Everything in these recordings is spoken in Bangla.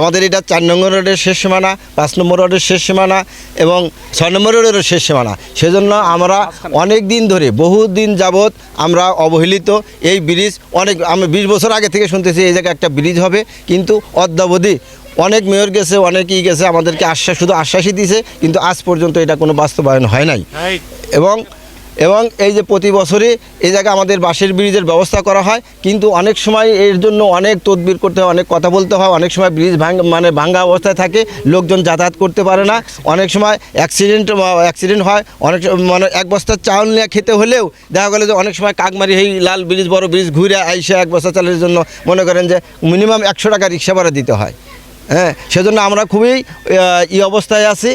আমাদের এটা চার নম্বর রোডের শেষ সীমানা পাঁচ নম্বর রোডের শেষ সীমানা এবং ছয় নম্বর রোডেরও শেষ সীমানা। সেজন্য আমরা অনেক দিন ধরে বহু দিন যাবৎ আমরা অবহেলিত। এই ব্রিজ অনেক আমি বিশ বছর আগে থেকে শুনতেছি এই জায়গায় একটা ব্রিজ হবে কিন্তু অদ্যাবধি অনেক মেয়র গেছে অনেকেই গেছে আমাদেরকে আশ্বাস শুধু আশ্বাসই দিয়েছে কিন্তু আজ পর্যন্ত এটা কোনো বাস্তবায়ন হয় নাই। এবং এবং এই যে প্রতি বছরই এই জায়গায় আমাদের বাঁশের ব্রিজের ব্যবস্থা করা হয়। কিন্তু অনেক সময় এর জন্য অনেক তদবির করতে হয় অনেক কথা বলতে হয় অনেক সময় ব্রিজ ভাঙ মানে ভাঙ্গা অবস্থায় থাকে লোকজন যাতায়াত করতে পারে না। অনেক সময় অ্যাক্সিডেন্ট অ্যাক্সিডেন্ট হয় অনেক সময় মানে এক বস্তা চাউল নিয়ে খেতে হলেও দেখা গেলো যে অনেক সময় কাকমারি এই লাল ব্রিজ বড় ব্রিজ ঘুরে আইসে এক বস্তা চালের জন্য মনে করেন যে মিনিমাম একশো টাকা রিক্সা ভাড়া দিতে হয়। হ্যাঁ সেজন্য আমরা খুবই ই অবস্থায় আছি।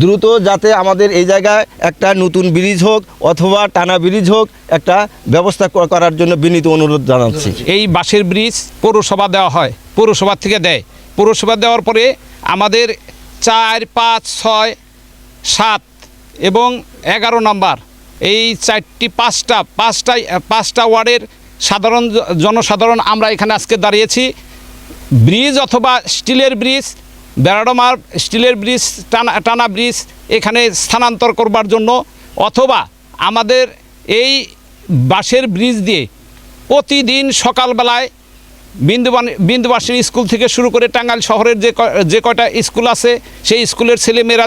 দ্রুত যাতে আমাদের এই জায়গায় একটা নতুন ব্রিজ হোক অথবা টানা ব্রিজ হোক একটা ব্যবস্থা করার জন্য বিনীত অনুরোধ জানাচ্ছি। এই বাঁশের ব্রিজ পৌরসভা দেওয়া হয়, পৌরসভা থেকে দেয়। পৌরসভা দেওয়ার পরে আমাদের চার, পাঁচ, ছয়, সাত এবং এগারো নাম্বার, এই চারটি পাঁচটা পাঁচটা পাঁচটা ওয়ার্ডের সাধারণ জনসাধারণ আমরা এখানে আজকে দাঁড়িয়েছি। ব্রিজ অথবা স্টিলের ব্রিজ বেড়াডোমার স্টিলের ব্রিজ, টানা টানা ব্রিজ এখানে স্থানান্তর করবার জন্য অথবা আমাদের এই বাঁশের ব্রিজ দিয়ে প্রতিদিন সকালবেলায় বিন্দুবান বিন্দুবাসী স্কুল থেকে শুরু করে টাঙ্গাইল শহরের যে যে কয়টা স্কুল আছে, সেই স্কুলের ছেলেমেয়েরা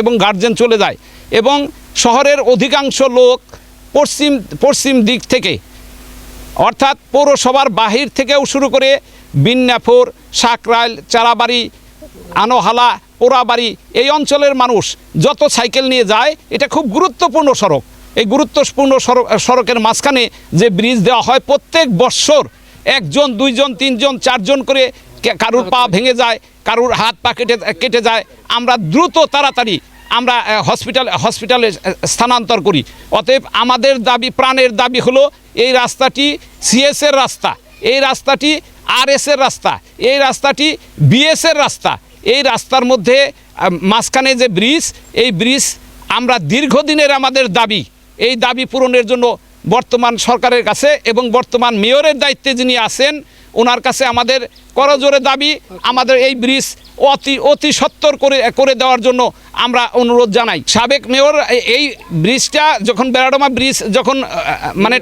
এবং গার্জেন চলে যায়। এবং শহরের অধিকাংশ লোক পশ্চিম পশ্চিম দিক থেকে, অর্থাৎ পৌরসভার বাহির থেকেও শুরু করে বিন্যাফোর সাকরাইল, চারাবাড়ি আনোহালা পোড়াবাড়ি এই অঞ্চলের মানুষ যত সাইকেল নিয়ে যায় এটা খুব গুরুত্বপূর্ণ সড়ক। এই গুরুত্বপূর্ণ সড়ক সড়কের মাঝখানে যে ব্রিজ দেওয়া হয় প্রত্যেক বৎসর একজন দুইজন তিনজন চারজন করে কারুর পা ভেঙে যায় কারুর হাত পা কেটে কেটে যায়। আমরা দ্রুত তাড়াতাড়ি আমরা হসপিটাল হসপিটালে স্থানান্তর করি। অতএব আমাদের দাবি প্রাণের দাবি হলো এই রাস্তাটি সিএস এর রাস্তা এই রাস্তাটি আর এস এর রাস্তা এই রাস্তাটি বিএসের রাস্তা এই রাস্তার মধ্যে মাঝখানে যে ব্রিজ, এই ব্রিজ আমরা দীর্ঘদিনের আমাদের দাবি। এই দাবি পূরণের জন্য বর্তমান সরকারের কাছে এবং বর্তমান মেয়রের দায়িত্বে যিনি আছেন, ওনার কাছে আমাদের করজোরে দাবি, আমাদের এই ব্রিজ অতি অতি সত্তর করে করে দেওয়ার জন্য আমরা অনুরোধ জানাই। সাবেক মেয়র, এই ব্রিজটা যখন বেড়াডোমা ব্রিজ যখন মানে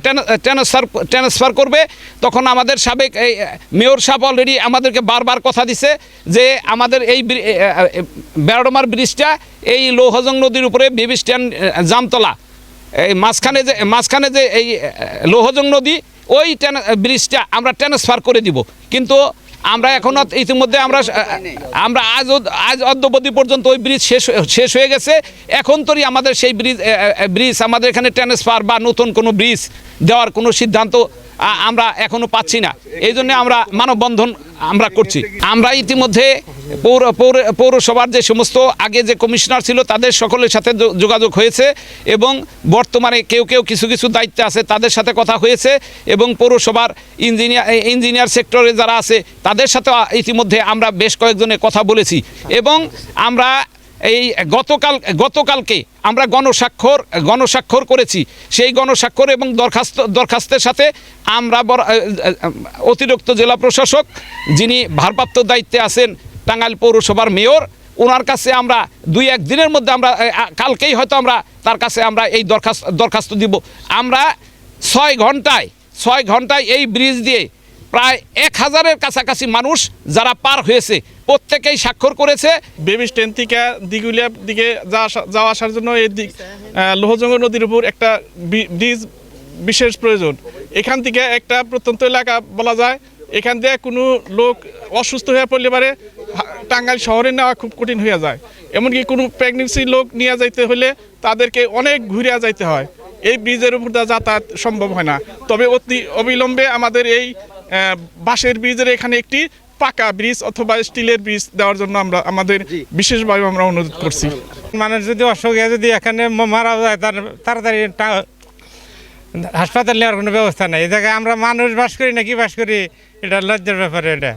ট্রান্সফার ট্রান্সফার করবে, তখন আমাদের সাবেক এই মেয়র সাহেব অলরেডি আমাদেরকে বারবার কথা দিছে যে আমাদের এই বেড়াডোমার ব্রিজটা এই লৌহজং নদীর উপরে বেবি স্ট্যান্ড জামতলা। এই মাঝখানে যে মাঝখানে যে এই লোহজং নদী, ওই ব্রিজটা আমরা ট্রান্সফার করে দিব। কিন্তু আমরা এখনও ইতিমধ্যে আমরা আমরা আজ আজ অদ্যবধি পর্যন্ত ওই ব্রিজ শেষ শেষ হয়ে গেছে। এখন তোরই আমাদের সেই ব্রিজ ব্রিজ আমাদের এখানে ট্রান্সফার বা নতুন কোনো ব্রিজ দেওয়ার কোনো সিদ্ধান্ত আমরা এখনও পাচ্ছি না। এই জন্য আমরা মানববন্ধন আমরা করছি। আমরা ইতিমধ্যে পৌর পৌর, পৌরসভার যে সমস্ত, আগে যে কমিশনার ছিল তাদের সকলের সাথে যোগাযোগ হয়েছে এবং বর্তমানে কেউ কেউ কিছু কিছু দায়িত্বে আছে তাদের সাথে কথা হয়েছে এবং পৌরসভার ইঞ্জিনিয়ার ইঞ্জিনিয়ার সেক্টরে যারা আছে তাদের সাথে ইতিমধ্যে আমরা বেশ কয়েকজনে কথা বলেছি। এবং আমরা এই গতকাল, গতকালকে আমরা গণস্বাক্ষর গণস্বাক্ষর করেছি। সেই গণস্বাক্ষর এবং দরখাস্ত, দরখাস্তের সাথে আমরা অতিরিক্ত জেলা প্রশাসক যিনি ভারপ্রাপ্ত দায়িত্বে আছেন টাঙ্গাইল পৌরসভার মেয়র ওনার কাছে আমরা দুই, এক দিনের মধ্যে আমরা কালকেই হয়তো আমরা তার কাছে আমরা এই দরখাস্ত দরখাস্ত দিব। আমরা ছয় ঘন্টায় ছয় ঘন্টায় এই ব্রিজ দিয়ে প্রায় এক হাজারের কাছাকাছি মানুষ যারা পার হয়েছে, প্রত্যেকেই স্বাক্ষর করেছে। বেবি স্ট্যান্ড থেকে দিগুলিয়ার দিকে যাওয়া আসার জন্য এই দিক লোহজঙ্গ নদীর উপর একটা ব্রিজ বিশেষ প্রয়োজন। এখান থেকে একটা প্রত্যন্ত এলাকা বলা যায়। এখান দিয়ে কোনো লোক অসুস্থ হয়ে পড়লে পারে টাঙ্গাইল শহরে নেওয়া খুব কঠিন হয়ে যায়। এমনকি কোনো প্রেগনেন্সি লোক নিয়ে যাইতে হলে তাদেরকে অনেক ঘুরে যাইতে হয়। এই ব্রিজের উপর যাতায়াত সম্ভব হয় না। তবে অতি অবিলম্বে আমাদের এই বাঁশের ব্রিজের এখানে একটি পাকা ব্রিজ অথবা স্টিলের ব্রিজ দেওয়ার জন্য আমরা আমাদের বিশেষভাবে আমরা অনুরোধ করছি। মানুষ যদি অসুখ যদি এখানে মারা যায় তার তাড়াতাড়ি হাসপাতাল নেওয়ার কোনো ব্যবস্থা নেই। এই জায়গায় আমরা মানুষ বাস করি নাকি? বাস করি। এটা লজ্জার ব্যাপারে এটা।